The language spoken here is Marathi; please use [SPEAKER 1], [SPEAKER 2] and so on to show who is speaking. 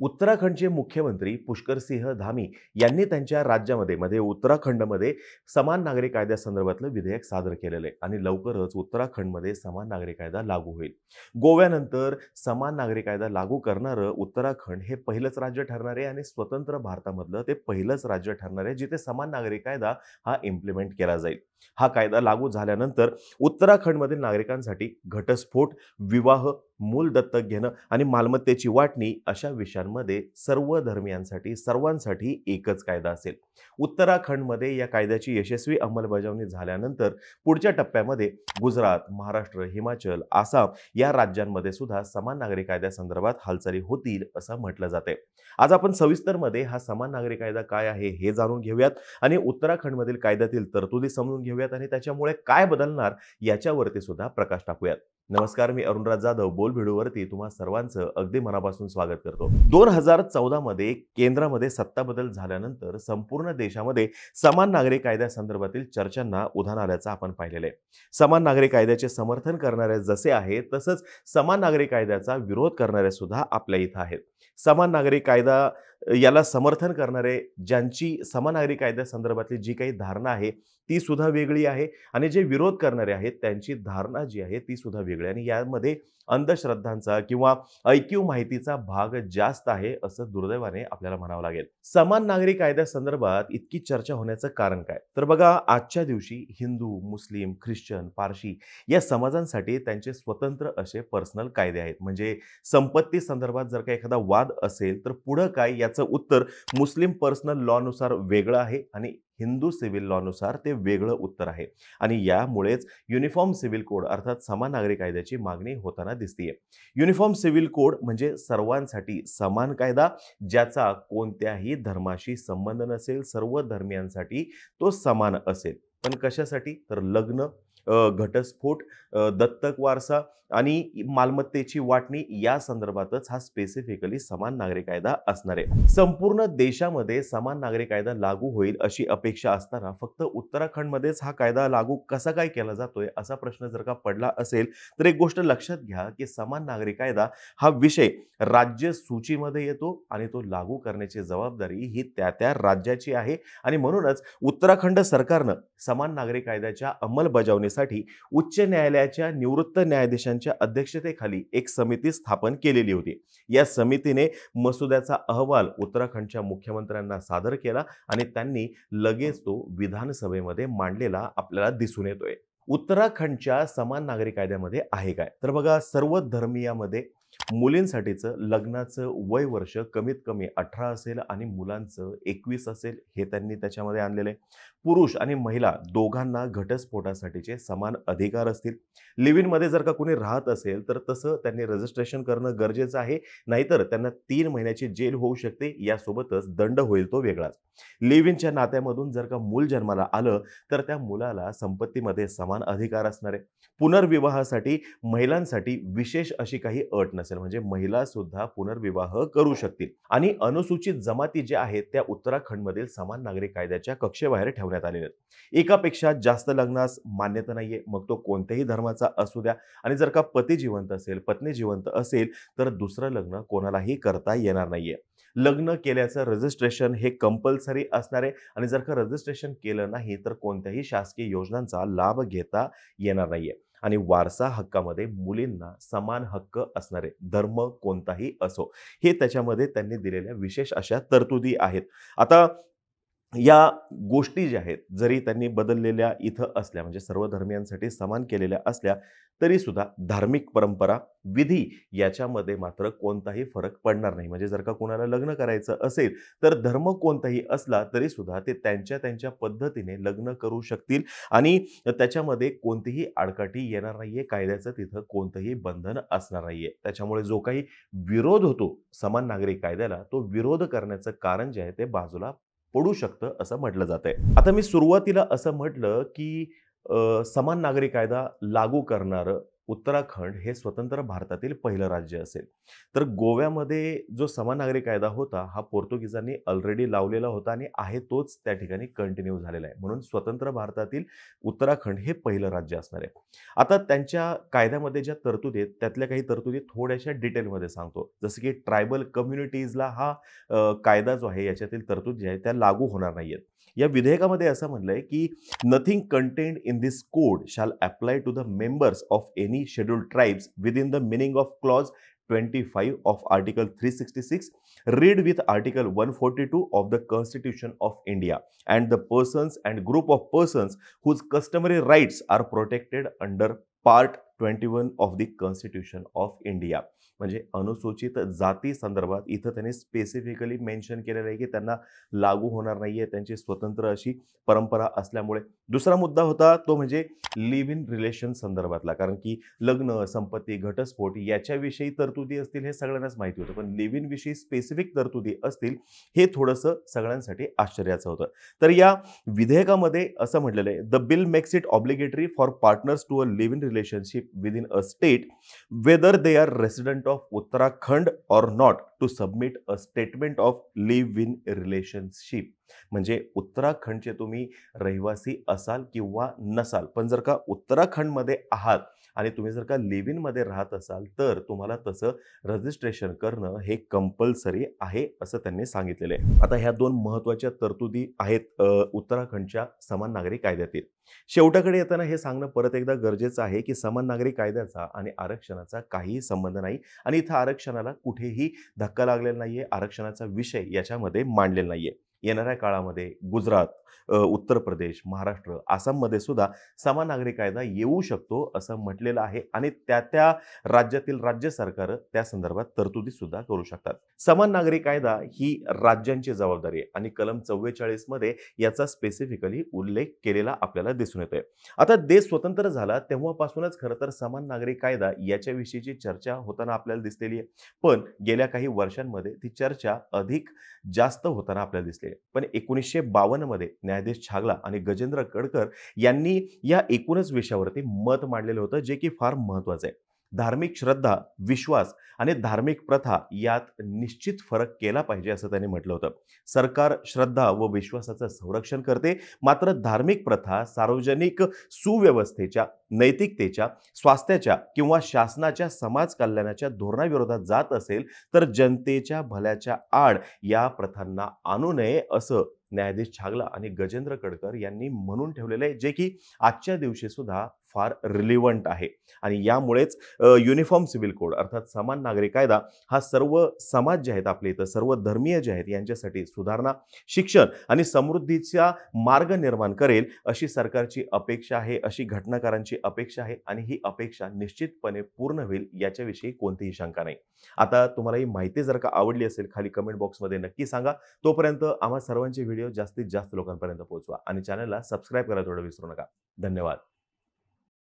[SPEAKER 1] उत्तराखंडचे मुख्यमंत्री पुष्कर सिंह धामी यांनी त्यांच्या राज्यामध्ये मध्ये उत्तराखंडमध्ये समान नागरी कायद्यासंदर्भातलं विधेयक सादर केलेलं आहे आणि लवकरच उत्तराखंडमध्ये समान नागरी कायदा लागू होईल. गोव्यानंतर समान नागरी कायदा लागू करणारं उत्तराखंड हे पहिलंच राज्य ठरणार आहे आणि स्वतंत्र भारतामधलं ते पहिलंच राज्य ठरणार आहे जिथे समान नागरी कायदा हा इम्प्लिमेंट केला जाईल. हा कायदा लागू झाल्यानंतर उत्तराखंडमधील नागरिकांसाठी घटस्फोट विवाह मूल दत्तक घेणं आणि मालमत्तेची वाटणी अशा विषयांमध्ये सर्व धर्मियांसाठी सर्वांसाठी एकच कायदा असेल. उत्तराखंडमध्ये या कायद्याची यशस्वी अंमलबजावणी झाल्यानंतर पुढच्या टप्प्यामध्ये गुजरात महाराष्ट्र हिमाचल आसाम या राज्यांमध्ये सुद्धा समान नागरी कायद्यासंदर्भात हालचाली होतील असं म्हटलं जाते आज आपण सविस्तरमध्ये हा समान नागरी कायदा काय आहे हे जाणून घेऊयात आणि उत्तराखंडमधील कायद्यातील तरतुदी समजून घेऊयात आणि त्याच्यामुळे काय बदलणार याच्यावरती सुद्धा प्रकाश टाकूयात. नमस्कार मी अरुणराज जाधव. बोल व्हिडिओवरती तुम्हा सर्वांचं अगदी मनापासून स्वागत करतो. दोन हजार चौदा मध्ये केंद्रामध्ये सत्ता बदल झाल्यानंतर संपूर्ण देशामध्ये समान नागरी कायद्यासंदर्भातील चर्चांना उधाण आल्याचं आपण पाहिलेलं आहे. समान नागरी कायद्याचे समर्थन करणारे जसे आहेत तसंच समान नागरी कायद्याचा विरोध करणारे सुद्धा आपल्या इथं आहेत. समान नागरी कायदा याला समर्थन करणारे ज्यांची समनागरी कायद्यासंदर्भातली जी काही धारणा आहे ती सुद्धा वेगळी आहे. आणि जे विरोध करणारे आहेत त्यांची धारणा जी आहे ती सुद्धा वेगळी आहे. आणि यामध्ये अंधश्रद्धांचा किंवा ऐकीव माहितीचा भाग जास्त आहे असं दुर्दैवाने आपल्याला म्हणावं लागेल. समान नागरी कायद्यासंदर्भात इतकी चर्चा होण्याचं कारण काय? तर बघा आजच्या दिवशी हिंदू मुस्लिम ख्रिश्चन पारशी या समाजांसाठी त्यांचे स्वतंत्र असे पर्सनल कायदे आहेत. म्हणजे संपत्ती संदर्भात जर का एखादा वाद असेल तर पुढं काय याचं उत्तर मुस्लिम पर्सनल लॉनुसार वेगळं आहे आणि हिंदू सिव्हिल लॉनुसार ते वेगळं उत्तर आहे. आणि यामुळेच युनिफॉर्म सिव्हिल कोड अर्थात समान नागरी कायद्याची मागणी होताना दिसतीये. युनिफॉर्म सिव्हिल कोड म्हणजे सर्वांसाठी समान कायदा ज्याचा कोणत्याही धर्माशी संबंध नसेल सर्व धर्मियांसाठी तो समान असेल. पण कशासाठी? तर लग्न घटस्फोट दत्तक वारसा आणि मालमत्तेची वाटणी या संदर्भातच हा स्पेसिफिकली समान नागरी कायदा असणार आहे. संपूर्ण देशामध्ये समान नागरी कायदा लागू होईल अशी अपेक्षा असताना फक्त उत्तराखंडमध्येच हा कायदा लागू कसा काय केला जातोय असा प्रश्न जर का पडला असेल तर एक गोष्ट लक्षात घ्या की समान नागरी कायदा हा विषय राज्य सूचीमध्ये येतो आणि तो लागू करण्याची जबाबदारी ही त्या त्या राज्याची आहे. आणि म्हणूनच उत्तराखंड सरकारनं समान नागरी कायद्याच्या अंमलबजावणी करण्यासाठी उच्च न्यायालयाच्या निवृत्त न्यायाधीशांच्या अध्यक्षतेखाली एक समिती स्थापन केलेली होती. या समितीने मसुद्याचा अहवाल उत्तराखंडच्या मुख्यमंत्र्यांना सादर केला आणि त्यांनी लगेच तो विधानसभेमध्ये मांडलेला आपल्याला दिसून येतोय. उत्तराखंडच्या समान नागरी कायद्यामध्ये आहे काय? तर बघा सर्व धर्मियामध्ये मुलींसाठीचं लग्नाचं वय वर्ष कमीत कमी अठरा असेल आणि मुलांचं एकवीस असेल हे त्यांनी त्याच्यामध्ये आणलेलं आहे. पुरुष आणि महिला दोघांना घटस्फोटासाठीचे समान अधिकार असतील. लिव्हिनमध्ये जर का कोणी राहत असेल तर तसं त्यांनी रजिस्ट्रेशन करणं गरजेचं आहे. नाहीतर त्यांना तीन महिन्याची जेल होऊ शकते. यासोबतच दंड होईल तो वेगळाच. लिव्हिनच्या नात्यामधून जर का मूल जन्माला आलं तर त्या मुलाला संपत्तीमध्ये समान अधिकार असणार आहे. पुनर्विवाहासाठी महिलांसाठी विशेष अशी काही अट असेल म्हणजे महिला सुद्धा पुनर्विवाह करू शकतील. आणि अनुसूचित जमाती ज्या आहेत त्या उत्तराखंडमधील समान नागरिक कायद्याच्या कक्षेबाहेर ठेवण्यात आलेल्या आहेत. एकापेक्षा जास्त लग्नास मान्यता नाहीये. मग तो कोणत्याही धर्माचा असू द्या. आणि जर का पती जिवंत असेल पत्नी जिवंत असेल तर दुसरं लग्न कोणालाही करता येणार नाहीये. लग्न केल्याचं रजिस्ट्रेशन हे कंपल्सरी असणार आहे. आणि जर का रजिस्ट्रेशन केलं नाही तर कोणत्याही शासकीय योजनांचा लाभ घेता येणार नाहीये. आणि वारसा हक्कामध्ये मुलींना समान हक्क असणारे धर्म कोणताही असो हे त्याच्यामध्ये त्यांनी दिलेल्या विशेष अशा तरतुदी आहेत. आता या गोष्टी ज्या आहेत जरी त्यांनी बदललेल्या इथं असल्या म्हणजे सर्व धर्मियांसाठी समान केलेल्या असल्या तरीसुद्धा धार्मिक परंपरा विधी याच्यामध्ये मात्र कोणताही फरक पडणार नाही. म्हणजे जर का कोणाला लग्न करायचं असेल तर धर्म कोणताही असला तरीसुद्धा ते त्यांच्या त्यांच्या पद्धतीने लग्न करू शकतील आणि त्याच्यामध्ये कोणतीही आडकाठी येणार नाहीये कायद्याचं तिथं कोणतंही बंधन असणार नाहीये. त्याच्यामुळे जो काही विरोध होतो समान नागरिक कायद्याला तो विरोध करण्याचं कारण जे आहे ते बाजूला पडू शकतं असं म्हटलं जातंय. आता मी सुरुवातीला असं म्हटलं की समान नागरी कायदा लागू करणारं उत्तराखंड हे स्वतंत्र भारतातील पहिलं राज्य असेल. तर गोव्यामध्ये जो समान नागरी कायदा होता हा पोर्तुगीजांनी ऑलरेडी लावलेला होता आणि आहे तोच त्या ठिकाणी कंटिन्यू झालेला आहे. म्हणून स्वतंत्र भारतातील उत्तराखंड हे पहिलं राज्य असणार आहे. आता त्यांच्या कायद्यामध्ये ज्या तरतुदी आहेत त्यातल्या काही तरतुदी थोड्याशा डिटेलमध्ये सांगतो. जसं की ट्रायबल कम्युनिटीजला हा कायदा जो आहे याच्यातील तरतूद जे आहे त्या लागू होणार नाही आहेत या विधेयकामध्ये असं म्हणलं आहे की nothing contained in this code shall apply to the members of any schedule tribes within the meaning of clause twenty five of article three sixty six read with article one forty two of the constitution of India and the persons and group of persons whose customary rights are protected under part twenty one of the constitution of India म्हणजे अनुसूचित जाती संदर्भात इथं त्यांनी स्पेसिफिकली मेन्शन केलेलं आहे की त्यांना लागू होणार नाही आहे त्यांची स्वतंत्र अशी परंपरा असल्यामुळे. दुसरा मुद्दा होता तो म्हणजे लिव्ह इन रिलेशन संदर्भातला. कारण की लग्न संपत्ती घटस्फोट याच्याविषयी तरतुदी असतील हे सगळ्यांनाच माहिती होतं. पण लिव्ह इन विषयी स्पेसिफिक तरतुदी असतील हे थोडंसं सगळ्यांसाठी आश्चर्याचं होतं. तर या विधेयकामध्ये असं म्हटलेलं आहे the bill makes it obligatory for partners to a live in relationship within a state whether they are resident of Uttarakhand or not to submit a statement of live in relationship म्हणजे उत्तराखंडचे तुम्ही रहिवासी असाल किंवा नसाल पण जर का उत्तराखंडमध्ये आहात आणि तुम्ही जर का लिव्ह इनमध्ये राहत असाल तर तुम्हाला तसं रजिस्ट्रेशन करणं हे कंपल्सरी आहे असं त्यांनी सांगितलेलं आहे. आता ह्या दोन महत्त्वाच्या तरतुदी आहेत उत्तराखंडच्या समान नागरी कायद्यातील. शेवटाकडे येताना हे सांगणं परत एकदा गरजेचं आहे की समान नागरी कायद्याचा आणि आरक्षणाचा काहीही संबंध नाही आणि इथं आरक्षणाला कुठेही धक्का लागलेला नाहीये आरक्षणाचा विषय याच्यामध्ये मांडलेला नाहीये. येणाऱ्या काळामध्ये गुजरात उत्तर प्रदेश महाराष्ट्र आसाममध्ये सुद्धा समान नागरी कायदा येऊ शकतो असं म्हटलेलं आहे आणि त्या त्या राज्यातील राज्य सरकार त्या संदर्भात तरतुदी सुद्धा करू शकतात. समान नागरी कायदा ही राज्यांची जबाबदारी आहे आणि कलम चव्वेचाळीसमध्ये याचा स्पेसिफिकली उल्लेख केलेला आपल्याला दिसून येतोय. आता देश स्वतंत्र झाला तेव्हापासूनच खरं तर समान नागरी कायदा याच्याविषयीची चर्चा होताना आपल्याला दिसलेली आहे. पण गेल्या काही वर्षांमध्ये ती चर्चा अधिक जास्त होताना आपल्याला दिसली आहे पण एकोणीसशे बावन्नमध्ये न्यायाधीश छागला आणि गजेंद्र कडकर यांनी या एकूणच विषयावरती मत मांडलेलं होतं जे की फार महत्त्वाचं आहे. धार्मिक श्रद्धा विश्वास आणि धार्मिक प्रथा यात निश्चित फरक केला पाहिजे असं त्यांनी म्हटलं होतं. सरकार श्रद्धा व विश्वासाचं संरक्षण करते मात्र धार्मिक प्रथा सार्वजनिक सुव्यवस्थेच्या नैतिकतेच्या स्वास्थ्याच्या किंवा शासनाच्या समाज कल्याणाच्या धोरणाविरोधात जात असेल तर जनतेच्या भल्याच्या आड या प्रथांना आणू नये असं न्यायाधीश छागला आणि गजेंद्र कडकर यांनी म्हणून ठेवलेलं आहे जे की आजच्या दिवशी सुद्धा फार रिलिव्हंट आहे. आणि यामुळेच युनिफॉर्म सिव्हिल कोड अर्थात समान नागरी कायदा हा सर्व समाज जे आहेत आपले इथं सर्व धर्मीय जे आहेत यांच्यासाठी सुधारणा शिक्षण आणि समृद्धीचा मार्ग निर्माण करेल अशी सरकारची अपेक्षा आहे अशी घटनाकारांची अपेक्षा आहे आणि ही अपेक्षा निश्चितपणे पूर्ण होईल याच्याविषयी कोणतीही शंका नाही. आता तुम्हाला ही माहिती जर का आवडली असेल खाली कमेंट बॉक्समध्ये नक्की सांगा. तोपर्यंत आम्हा सर्वांचे व्हिडिओ जास्तीत जास्त लोकांपर्यंत पोहोचवा आणि चॅनलला सबस्क्राईब करायला थोडं विसरू नका. धन्यवाद.